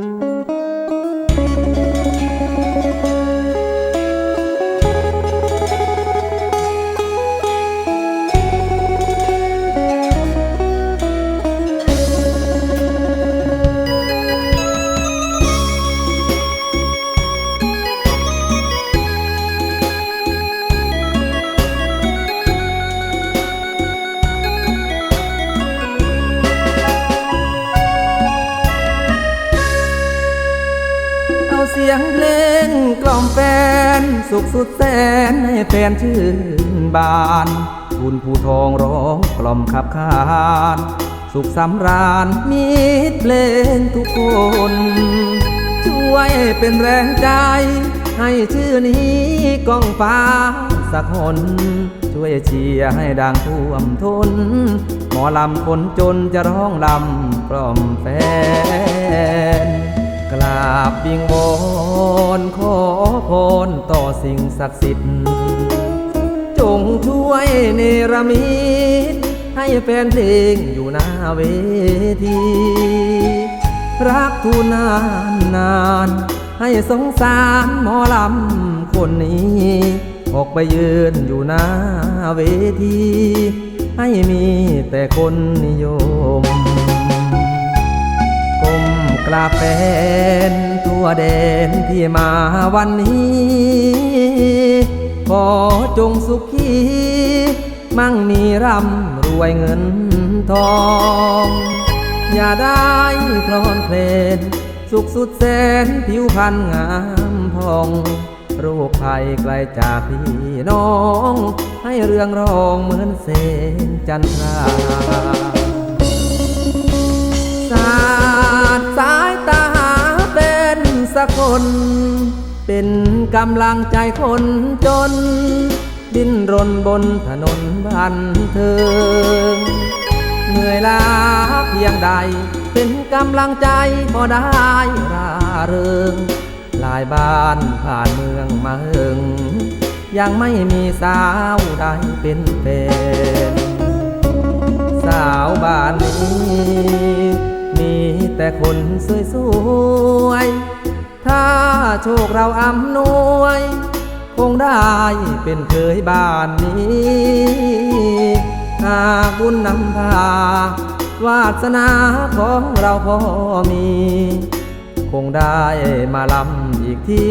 เเสียงเพลงกล่อมแฟน สุขสุดแสนให้แฟนชื่นบานคุณผู้ทองร้องกล่อมขับขานสุขสำราญมีเพลงทุกคน ช่วยเป็นแรงใจ ให้ชื่อนี้ก้องฟ้าสักคน ช่วยเชียร์ให้ดังท่วมทน หมอลำคนจนจะร้องลำกล่อมแฟน กราบวิงวอนขอพรต่อสิ่งศักดิ์สิทธิ์ จงช่วยเนรมิตให้แฟนเพลงอยู่หน้าเวที รักทูนานนานให้สงสารหมอลำคนนี้ ออกไปยืนอยู่หน้าเวที ให้มีแต่คนนิยม มกราบแฟนทั่วแดนที่มาวันนี้ ขอจงสุขี มั่งมีร่ำรวยเงินทอง อย่าได้คลอนเพลน สุขสุดแสนผิวพรรณงามพองโรคภัยไกลจากพี่น้อง ให้เรื่องรองเหมือนเสนจันทรา น เป็นกำลังใจคนจน ดิ้นรนบนถนนบันเทิงเหนื่อยล้าเพียงใด เป็นกำลังใจพอได้ร่าเริงหลายบ้านผ่านเมืองมาเฮิงยังไม่มีสาวใดเป็นแฟนสาวบ้านนี้ มีแต่คนสวยๆ ถ้าโชคเราอำนวย คงได้เป็นเคยบ้านนี้หากบุญนำพาวาสนาของเราพอมี คงได้มาลำอีกที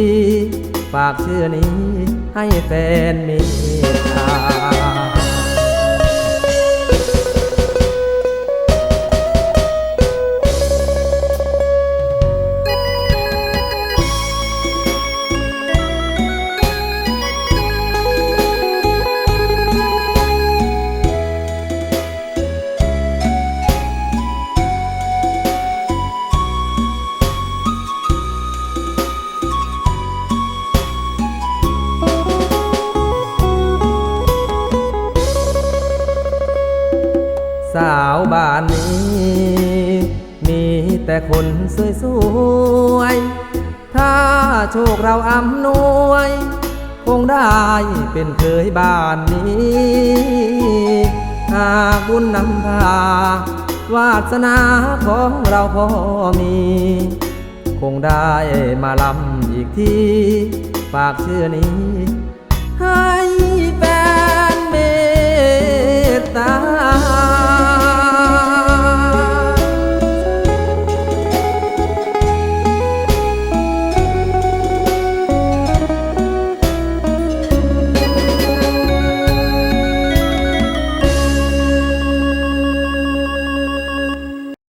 ฝากชื่อนี้ให้แฟนมตตา สาวบ้านนี้ มีแต่คนสวยๆถ้าโชคเราอำนวย คงได้เป็นเคยบ้านนี้หากบุญนำพาวาสนาของเราพอมี คงได้มาลำอีกที ฝากชื่อนี้